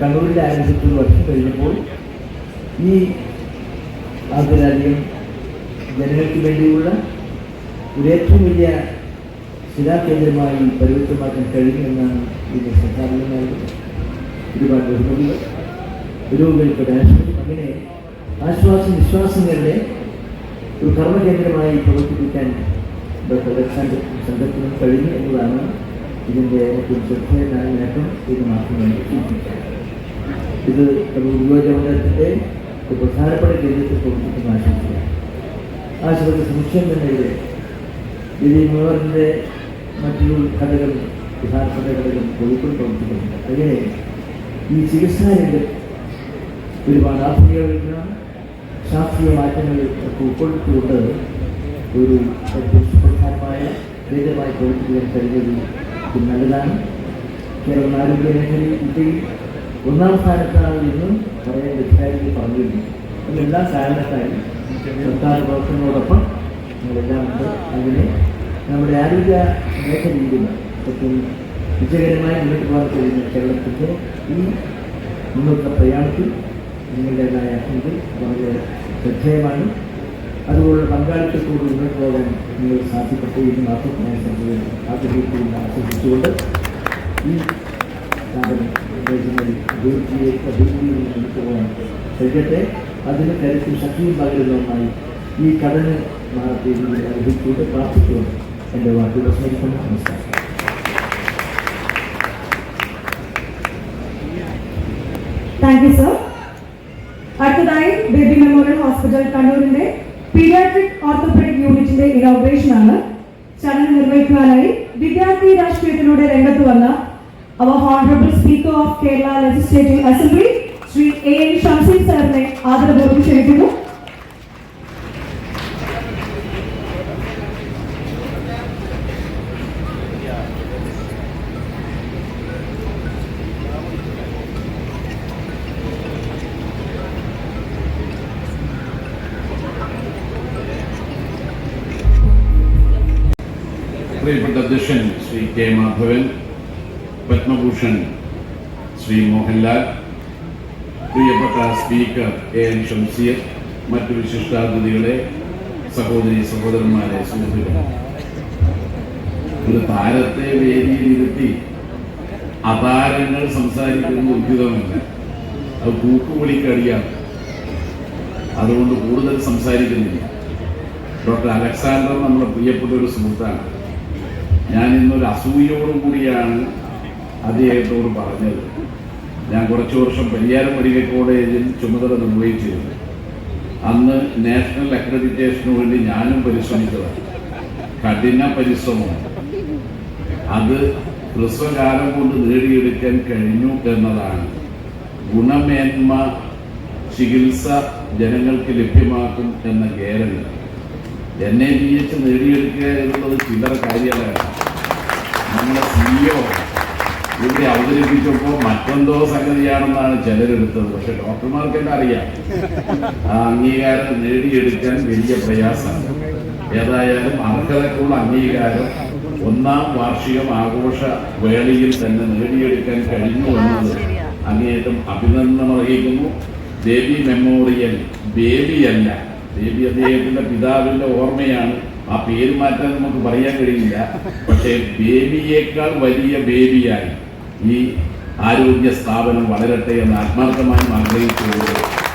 കണ്ണൂരിൽ ആരംഭിച്ച ഒരു വർഷം കഴിഞ്ഞപ്പോൾ ഈ അതിലധികം ജനങ്ങൾക്ക് വേണ്ടിയുള്ള ഒരു ഏറ്റവും വലിയ ശിലാകേന്ദ്രമായി പരിവർത്തമാക്കാൻ കഴിയുമെന്നാണ് ഇതിന്റെ ശ്രദ്ധാപനമായത്. ഒരുപാട് ബഹുമതികൾ. രാഷ്ട്രീയം. അങ്ങനെ ആശ്വാസം വിശ്വാസങ്ങളുടെ ഒരു കർമ്മകേന്ദ്രമായി പ്രവർത്തിപ്പിക്കാൻ ഡോക്ടർ അലക്സാണ്ടർ കഴിഞ്ഞു എന്നതാണ് ഇതിന്റെ ഏറ്റവും ശ്രദ്ധേയമായ നേട്ടം ഇത് മാത്രമേ സൂചിപ്പിക്കാം ഇത് ഒരു പ്രധാനപ്പെട്ട കേന്ദ്രത്തിൽ പ്രവർത്തിക്കുന്ന ആശുപത്രിയാണ്. ആശുപത്രി സമുച്ചയം തന്നെ ഇത്. ഇത് മുഴുവന്റെ മറ്റൊരു ഘടകം പ്രധാനപ്പെട്ട ഘടകം കോഴിക്കോട് പ്രവർത്തിക്കുന്നുണ്ട്. അങ്ങനെ ഈ ചികിത്സാ രംഗത്ത് ഒരുപാട് ആധുനിക ശാസ്ത്രീയ മാറ്റങ്ങൾ ഉൾക്കൊള്ളിച്ചുകൊണ്ട് ഒരു പ്രധാനമായ ഭേദമായി പ്രവർത്തിക്കാൻ കഴിഞ്ഞത് നല്ലതാണ്. കേരള ആരോഗ്യ മേഖലയിൽ ഇന്ത്യയിൽ ഒന്നാം സ്ഥാനത്താണ് ഇന്നും പറയാൻ അധികാരികൾ പറഞ്ഞിരുന്നു അതെല്ലാം കാരണത്തായി സർക്കാർ പ്രവർത്തനങ്ങളോടൊപ്പം നമ്മളെല്ലാം ഉണ്ട്. അങ്ങനെ നമ്മുടെ ആരോഗ്യ മേഖലയിലും ഏറ്റവും വിജയകരമായി മുന്നോട്ട് പോകാൻ കഴിയുന്ന കേരളത്തിന്റെ ഈ മുന്നോട്ടുള്ള പ്രയാണത്തിൽ നിങ്ങളുടേതായ ഇത് വളരെ ശ്രദ്ധേയമാണ്. അതുപോലെ പങ്കാളിത്തത്തോട് മുന്നോട്ട് പോകാൻ നിങ്ങൾ സാധ്യപ്പെട്ടു എന്ന് മാത്രം ഞാൻ ആഗ്രഹിക്കുന്ന ആസ്വദിച്ചുകൊണ്ട് ഈ സ്ഥാപനം ഉദ്ദേശിക്കുന്നത് അഭിവൃദ്ധിയെ അഭിവൃദ്ധിയിൽ കൊണ്ടുപോകാൻ കഴിയട്ടെ. അതിന് കരുത്തിൽ ശക്തിയും പകരുന്നതുമായി ഈ കടന് മാറത്തെ അർഹിച്ചുകൊണ്ട് പ്രാർത്ഥിച്ചുകൊണ്ട് എന്റെ വാക്കുകൾ സ്നേഹിക്കുന്നു. നമസ്കാരം. താങ്ക് യു സർ അടുത്തതായി ബേബി മെമ്മോറിയൽ ഹോസ്പിറ്റൽ കണ്ണൂരിന്റെ പീഡിയാട്രിക് ഓർത്തോപെഡിക് യൂണിറ്റിന്റെ ഇനോഗ്രേഷൻ ആണ് ചടങ്ങ് നിർവഹിക്കുവാനായി വിദ്യാർത്ഥി രാഷ്ട്രീയത്തിലൂടെ രംഗത്ത് വന്ന അവർ honourable speaker of Kerala legislative assembly Shri A N Shamseer സാറിനെ ആദരപൂർവം ക്ഷണിക്കുന്നു പ്രിയപ്പെട്ട അധ്യക്ഷൻ ശ്രീ കെ മാധവൻ പത്മഭൂഷൺ ശ്രീ മോഹൻലാൽ പ്രിയപ്പെട്ട സ്പീക്കർ എ എൻ ഷംസീർ മറ്റു വിശിഷ്ടാതിഥികളെ സഹോദരി സഹോദരന്മാരെ സുഹൃത്തുക്കളെ. ഒരു താരത്തെ വേദിയിലിരുത്തി അതാരങ്ങൾ സംസാരിക്കുന്നത് ഉചിതമല്ല. അത് കൂക്കുവിളിക്കടിയാണ് അതുകൊണ്ട് കൂടുതൽ സംസാരിക്കുന്നില്ല. ഡോക്ടർ അലക്സാണ്ടർ നമ്മുടെ പ്രിയപ്പെട്ട ഒരു സുഹൃത്താണ്. ഞാൻ ഇന്നൊരു അസൂയോടും അദ്ദേഹത്തോട് പറഞ്ഞത്. ഞാൻ കുറച്ച് വർഷം പരിയാരം മെഡിക്കൽ കോളേജിൽ ചുമതല നിർവഹിച്ചിരുന്നു. അന്ന് നാഷണൽ അക്രഡിറ്റേഷന് വേണ്ടി ഞാനും പരിശ്രമിച്ചതാണ്. കഠിന പരിശ്രമം. അത് ഹ്രസ്വകാലം കൊണ്ട് നേടിയെടുക്കാൻ കഴിഞ്ഞു എന്നതാണ്. ഗുണമേന്മ ചികിത്സ ജനങ്ങൾക്ക് ലഭ്യമാക്കും എന്ന guarantee. N. A. B. H. നേടിയെടുക്കുക എന്നുള്ളത് ചില്ലറ കാര്യമല്ല. നമ്മുടെ സിഇഒ ഇവിടെ അവതരിപ്പിച്ചപ്പോൾ മറ്റെന്തോ സംഗതിയാണെന്നാണ് ചിലരെടുത്തത്. പക്ഷെ ഡോക്ടർമാർക്കെല്ലാം അറിയാം? ആ അംഗീകാരം നേടിയെടുക്കാൻ വലിയ പ്രയാസമാണ്. ഏതായാലും അർഹതക്കുള്ള അംഗീകാരം ഒന്നാം വാർഷികം ആഘോഷ വേളയിൽ തന്നെ നേടിയെടുക്കാൻ കഴിഞ്ഞു എന്നത് അങ്ങേയറ്റം അഭിനന്ദനം അറിയിക്കുന്നു ദേവി മെമ്മോറിയൽ ബേബിയല്ല ബേബി അദ്ദേഹത്തിന്റെ പിതാവിന്റെ ഓർമ്മയാണ്. ആ പേര് മാറ്റാൻ നമുക്ക് പറയാൻ കഴിയില്ല. പക്ഷേ ബേബിയേക്കാൾ വലിയ ബേബിയായി ഈ ആരോഗ്യ സ്ഥാപനം വളരട്ടെ എന്ന് ആത്മാർത്ഥമായും ആഗ്രഹിച്ചുകൊണ്ട്